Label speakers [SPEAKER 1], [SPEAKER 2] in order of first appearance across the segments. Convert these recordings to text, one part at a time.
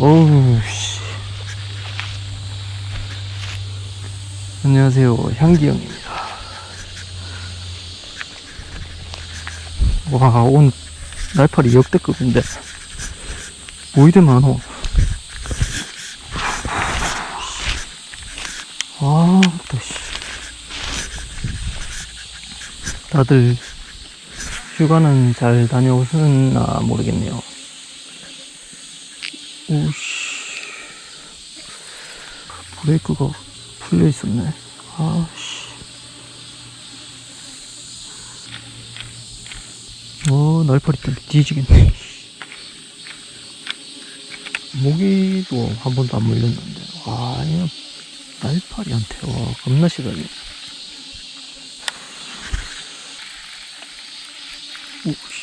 [SPEAKER 1] 어우, 씨. 안녕하세요. 향기형입니다. 와, 오늘 날파리 역대급인데. 뭐 이래 많어. 아, 또, 씨. 다들 휴가는 잘 다녀오셨나 모르겠네요. 오씨. 브레이크가 풀려 있었네. 아씨. 어, 날파리 때문에 뒤지겠네. 모기도 한 번도 안 물렸는데. 와, 날파리한테, 와, 겁나 싫어요. 오씨.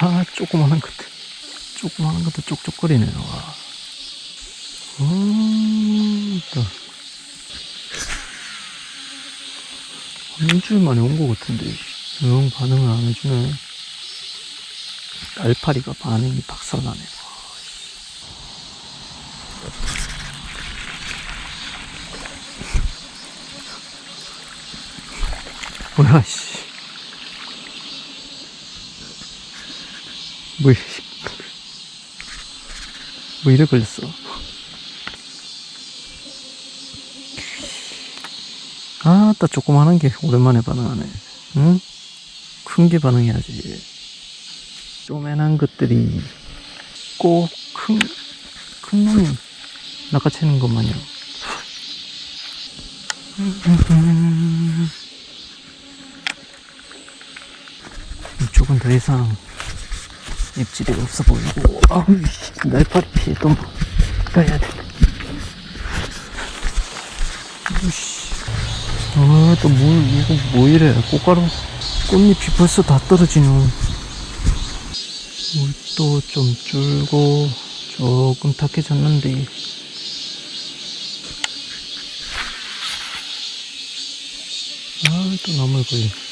[SPEAKER 1] 아, 조그마한 것들. 조그마한 것도 쪽쪽거리네요. 와. 음, 또. 한 일주일 만에 온 것 같은데, 영 반응을 안 해주네. 알파리가 반응이 박살나네. 뭐야, 씨. 뭐, 이- 뭐 이래 걸렸어. 아, 따 조그만한 게 오랜만에 반응하네. 응? 큰 게 반응해야지. 쪼맨한 것들이 꼭 큰, 큰 놈이 낚아채는 것 마냥. 이쪽은 더 이상 입질이 없어 보이고, 아우, 씨, 날파리 피해 또 가야 돼. 아우씨. 아, 또 물, 이거 뭐 이래. 꽃가루, 꽃잎이 벌써 다 떨어지네. 물도 좀 줄고, 조금 탁해졌는데. 아, 또 나물 걸려.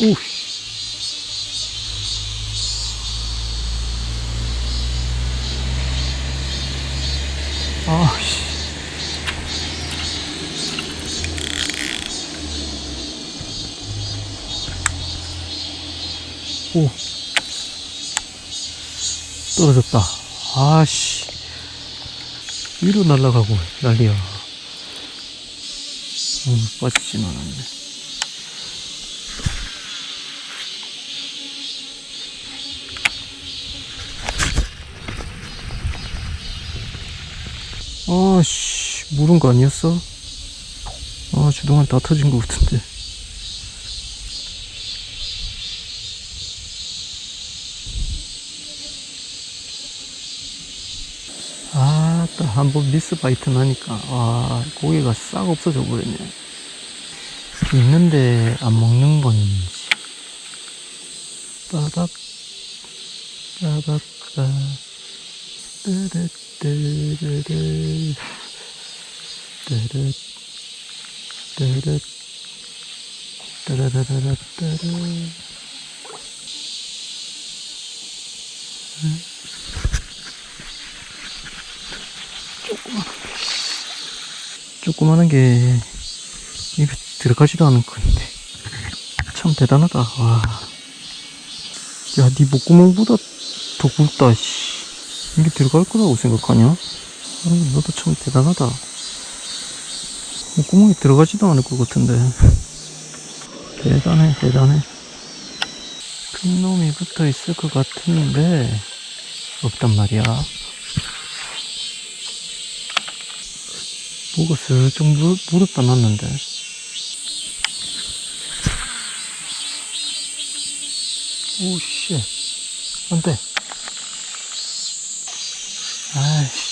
[SPEAKER 1] 오, 아, 씨. 오. 떨어졌다. 아씨. 위로 날아가고 난리야. 음, 빠지진 않았네. 아씨, 물은 거 아니었어? 아, 주동안 다 터진 것 같은데. 아, 또 한번 미스 바이트 나니까, 아, 고기가 싹 없어져 버렸네. 있는데 안 먹는 건지. 빠박, 빠박빠, 조그마한 게 입에 들어가지도 않은 건데 참 대단하다 와. 야, 네 목구멍보다 더 굵다 씨. 이게 들어갈 거라고 생각하냐? 아니, 너도 참 대단하다. 목구멍이 들어가지도 않을 것 같은데 대단해 대단해 큰 놈이 붙어 있을 것 같은데 없단 말이야 뭐가 슬쩍 물, 물었다 놨는데. 오, 씨. 안 돼. 아이씨.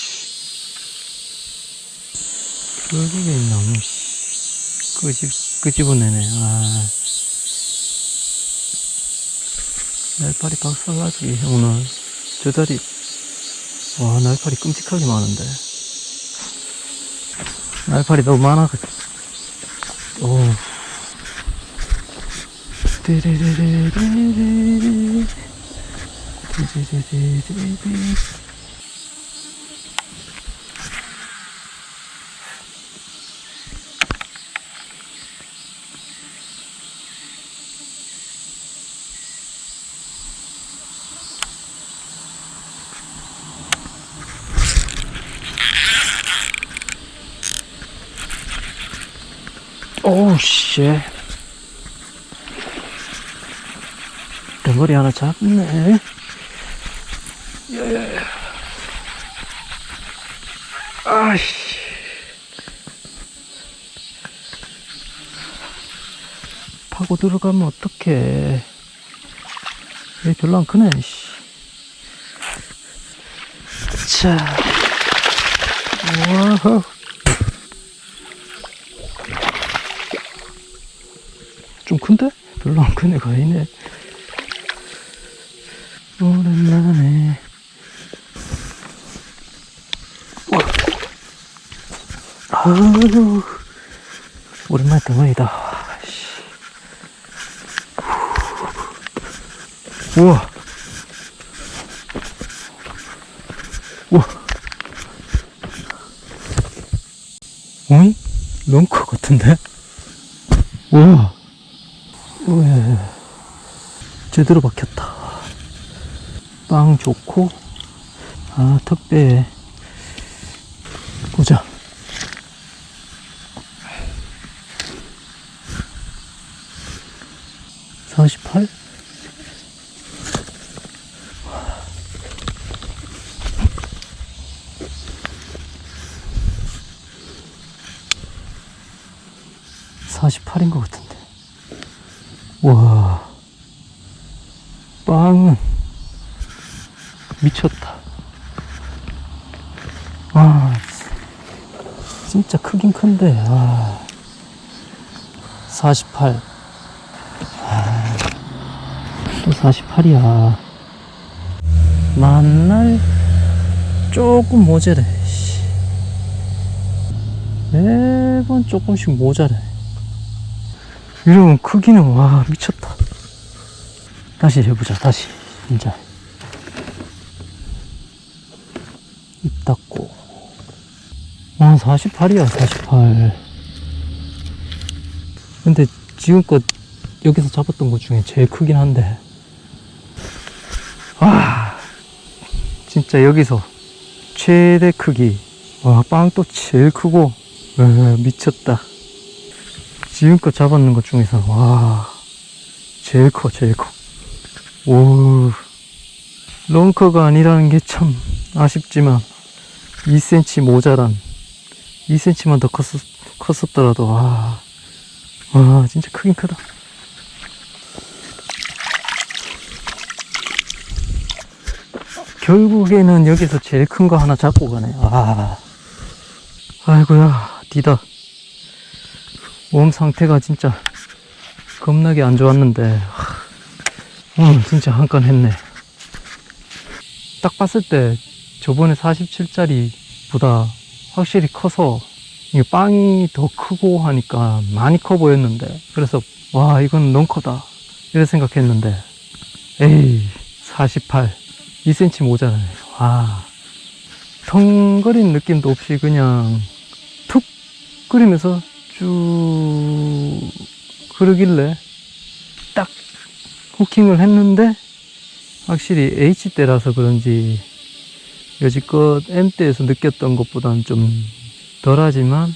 [SPEAKER 1] 결국에 너무, 씨. 끄집, 끄집어내네. 아. 날파리 박살나지, 오늘. 저 다리. 와, 날파리 끔찍하게 많은데. 날파리 너무 많아가지고. 오. 띠리리리리리. 띠리리리리 오우 씨. 덩어리 하나 잡네. 야야야 아씨. 파고 들어가면 어떡해. 얘 별로 안 크네 씨. 자. 와우 좀 큰데? 별로 안큰 애가 아니네. 오랜만에. 와. 아유. 오랜만에. 씨. 우와. 우와. 어이? 런커 같은데? 우와. 제대로 박혔다. 빵 좋고 아 턱배에 보자. 사십팔? 사십팔인 것 같은데. 와, 빵은 미쳤다. 와, 진짜 크긴 큰데, 아, 48. 아, 또 48이야. 만날 조금 모자래. 씨. 매번 조금씩 모자래. 이러면 크기는 와 미쳤다 다시 해보자 다시. 이제 입 닫고. 와 48이야 48 근데 지금껏 여기서 잡았던 것 중에 제일 크긴 한데. 와 진짜 여기서 최대 크기. 와 빵도 제일 크고. 와, 미쳤다. 지금껏 잡았는 것 중에서 와 제일 커 제일 커 오 런커가 아니라는 게 참 아쉽지만 2cm 모자란 2cm만 더 컸었, 컸었더라도 와, 와 진짜 크긴 크다. 결국에는 여기서 제일 큰 거 하나 잡고 가네. 아 아이고야 디다. 몸 상태가 진짜 겁나게 안 좋았는데 오늘 진짜 한 건 했네. 딱 봤을 때 저번에 47짜리보다 확실히 커서 이게 빵이 더 크고 하니까 많이 커 보였는데 그래서 와 이건 너무 커다. 이래 생각했는데 에이 48 2cm 모자라네. 와 텅거린 느낌도 없이 그냥 툭 끓이면서 쭉딱 후킹을 했는데 확실히 H대라서 그런지 여지껏 M대에서 느꼈던 것보다는 좀 덜하지만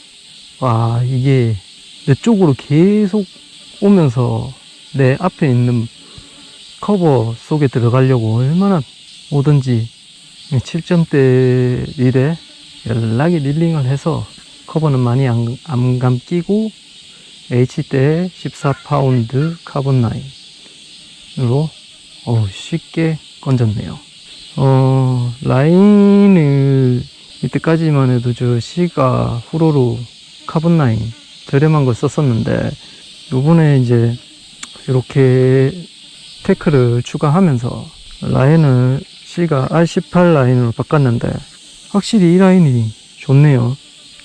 [SPEAKER 1] 와 이게 내 쪽으로 계속 오면서 내 앞에 있는 커버 속에 들어가려고 얼마나 오든지 7점대 릴에 연락이 릴링을 해서 커버는 많이 안, 안 감기고 H대 14파운드 카본 라인 으로 어우, 쉽게 건졌네요. 어, 라인을 이때까지만 해도 저 시가 후로로 카본 라인 저렴한 걸 썼었는데 요번에 이제 이렇게 테크를 추가하면서 라인을 C가 R18 라인으로 바꿨는데 확실히 이 라인이 좋네요.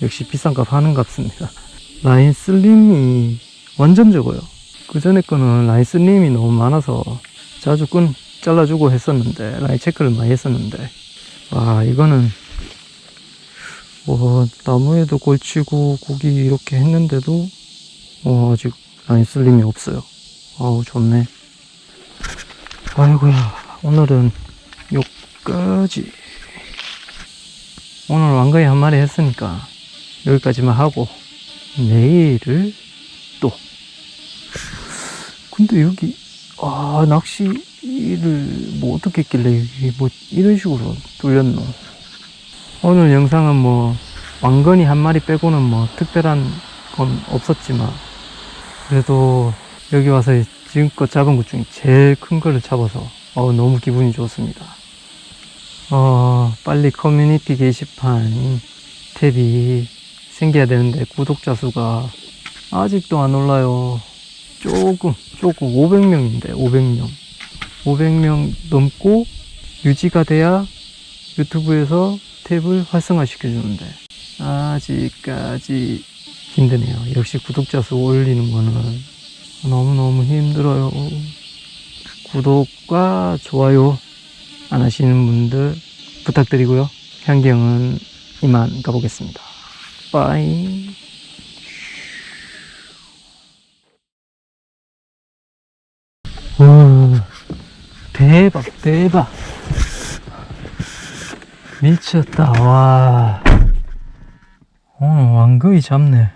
[SPEAKER 1] 역시 비싼 값 하는 값습니다. 라인 슬림이 완전 적어요. 그 전에 거는 슬림이 너무 많아서 자주 끈 잘라주고 했었는데, 라인 체크를 많이 했었는데, 와, 이거는, 뭐, 나무에도 걸치고 고기 이렇게 했는데도, 어, 아직 라인 슬림이 없어요. 아우, 좋네. 아이고야, 오늘은 여기까지. 오늘 왕거이 한 마리 했으니까 여기까지만 하고 내일을 또 근데 여기 아 낚시를 뭐 어떻게 했길래 여기 뭐 이런 식으로 뚫렸노 오늘 영상은 뭐 왕건이 한 마리 빼고는 뭐 특별한 건 없었지만 그래도 여기 와서 지금껏 잡은 것 중에 제일 큰 거를 잡아서 어, 너무 기분이 좋습니다 어, 빨리 커뮤니티 게시판 탭이 생겨야 되는데 구독자 수가 아직도 안 올라요. 조금, 조금 500명인데 500명. 500명 넘고 유지가 돼야 유튜브에서 탭을 활성화 시켜주는데 아직까지 힘드네요. 역시 구독자 수 올리는 거는 너무너무 힘들어요. 구독과 좋아요 안 하시는 분들 부탁드리고요. 향경은 이만 가보겠습니다. 빠이. 대박, 대박. 미쳤다, 와. 오늘 왕거이 잡네.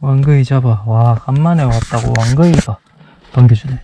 [SPEAKER 1] 왕거이 잡아. 와, 간만에 왔다고 왕거이가 반겨주네.